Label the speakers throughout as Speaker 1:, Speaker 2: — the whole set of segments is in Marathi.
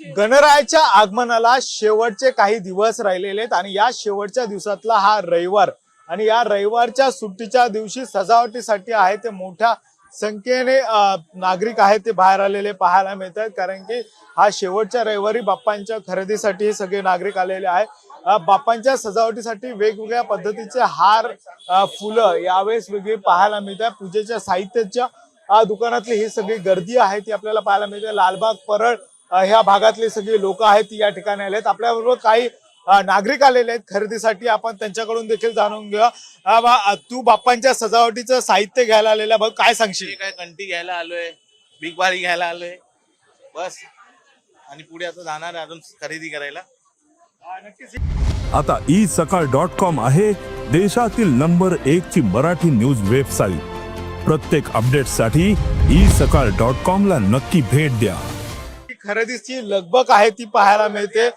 Speaker 1: गणरायाच्या आगमनाला शेवटचे काही दिवस राहिलेले आहेत आणि या शेवटच्या दिवसातला हा रविवार आणि या रविवारच्या सुट्टीच्या दिवशी सजावटीसाठी आहे ते मोठ्या संख्येने नागरिक आहेत ते बाहेर आलेले पाहायला मिळत आहेत कारण की हा शेवटच्या रविवारी बाप्पांच्या खरेदीसाठी सगळे नागरिक आलेले आहेत. बाप्पांच्या सजावटीसाठी वेगवेगळ्या पद्धतीचे हार फुलं यावेळेस वेगळी पाहायला मिळतात. पूजेच्या साहित्याच्या दुकानातली ही सगळी गर्दी आहे ती आपल्याला पाहायला मिळते. लालबाग परळ ह्या भागातले सगळे लोक आहेत ती या ठिकाणी आले आहेत आपल्याबरोबर काही नागरिक आलेले आहेत खरेदीसाठी. आपण त्यांच्याकडून देखील जाणून घेऊया. तू बाप्पांच्या सजावटीचं साहित्य घ्यायला आलेला बघ काय सांगशील?
Speaker 2: काय कंटी घ्यायला आलोय बिग बारी घ्यायला आलोय. बस. आणि पुढे आता जाणार आहे अजून खरेदी करायला.
Speaker 1: नक्कीच
Speaker 3: आता ई सकाळ डॉट कॉम आहे देशातील नंबर एक ची मराठी न्यूज वेबसाईट प्रत्येक अपडेटसाठी ई सकाळ डॉट कॉम ला नक्की भेट द्या.
Speaker 1: खरेदीची लगबग आहे ती पाहायला मिळते.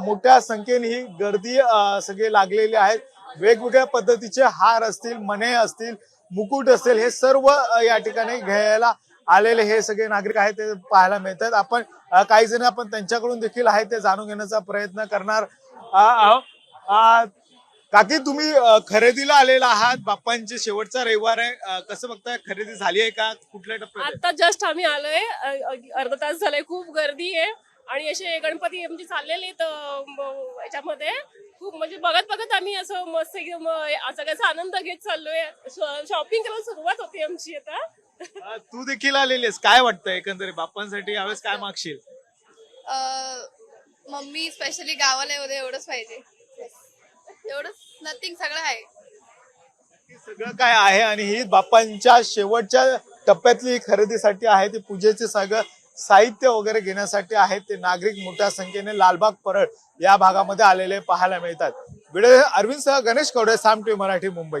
Speaker 1: मोठ्या संख्येने ही गर्दी सगळे लागलेली आहेत. वेगवेगळ्या पद्धतीचे हार असतील मने असतील मुकुट असतील हे सर्व या ठिकाणी घ्यायला आलेले हे सगळे नागरिक आहेत ते पाहायला मिळतात. आपण काही जण आपण त्यांच्याकडून देखील आहे ते जाणून घेण्याचा प्रयत्न करणार काकी तुम्ही खरेदीला आलेला आहात. बाप्पांचे शेवटचा रविवार आहे. कसं बघताय? खरेदी झाली आहे का? कुठल्या टप्प्यात?
Speaker 4: आता जस्ट आम्ही आलोय. अर्धा तास झालाय. खूप गर्दी आहे. आणि असे गणपती म्हणजे चाललेले याच्यामध्ये. खूप म्हणजे बघत बघत आम्ही असं मस्त एकदम सगळ्याचा आनंद घेत चाललोय. शॉपिंग करायला सुरुवात होती आमची आता.
Speaker 1: तू देखील आलेली आहेस. काय वाटतं एकंदरीत? बाप्पांसाठी यावेळेस काय मागशील?
Speaker 5: मम्मी स्पेशली गावाला येऊ दे एवढंच पाहिजे. एवढंच नथिंग सगळं आहे.
Speaker 1: सगळं काय आहे आणि ही बाप्पांच्या शेवटच्या टप्प्यातली खरेदीसाठी आहे ते पूजेचे सगळं साहित्य वगैरे घेण्यासाठी आहे ते नागरिक मोठ्या संख्येने लालबाग परळ या भागामध्ये आलेले पाहायला मिळतात. व्हिडिओ अरविंद सह गणेश कवडे साम टी मराठी मुंबई.